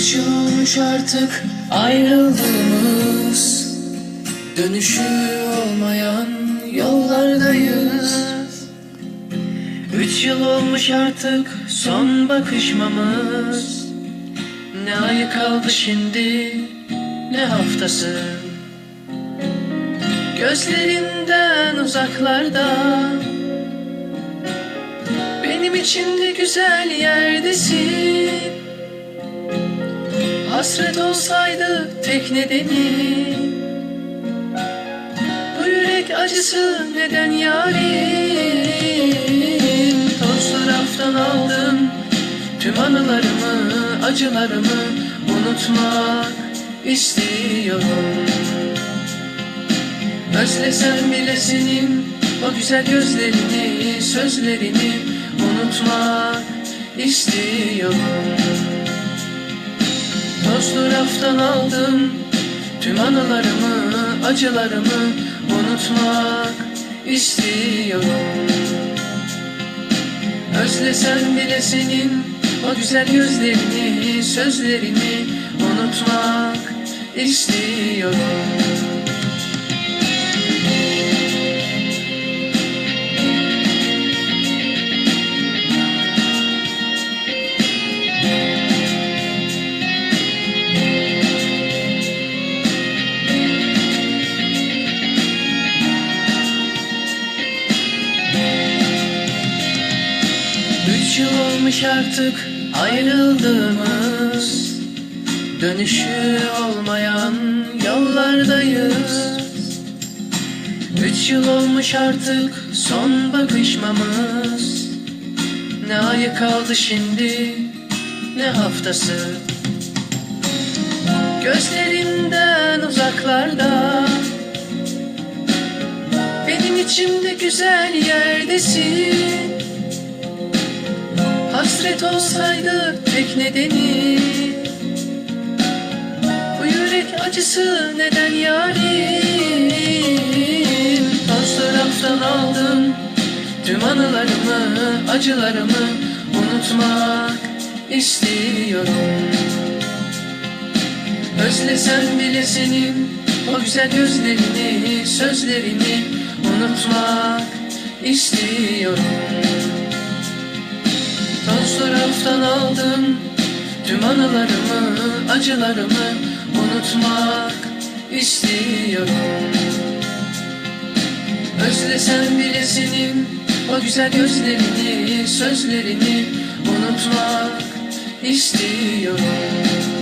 Olmuş artık ayrıldığımız. Dönüşü olmayan yollardayız. Üç yıl olmuş artık son bakışmamız. Ne ayı kaldı şimdi ne haftası? Gözlerinden uzaklarda. Benim için de güzel yerdesin Hasret olsaydı tek nedeni. Bu yürek acısı neden yarim? Toz taraftan aldım Tüm anılarımı, acılarımı unutmak istiyorum. Özlesem bile senin o güzel gözlerini, sözlerini unutmak istiyorum Tozlu raftan aldım tüm anılarımı, acılarımı unutmak istiyorum. Özlesem bile senin o güzel gözlerini, sözlerini unutmak istiyorum olmuş artık ayrıldığımız. Dönüşü olmayan yollardayız. Üç yıl olmuş artık son bakışmamız. Ne ayı kaldı şimdi ne haftası. Gözlerinden uzaklarda. Benim içimde güzel yerdesin Hasret olsaydı tek nedeni. Bu yürek acısı neden yarim? Toz taraftan aldım Tüm anılarımı, acılarımı unutmak istiyorum. Özlesem bile senin o güzel gözlerini, sözlerini unutmak istiyorum Taraftan aldım. Tüm anılarımı, acılarımı unutmak istiyorum. Özlesem bile senin o güzel gözlerini, sözlerini unutmak istiyorum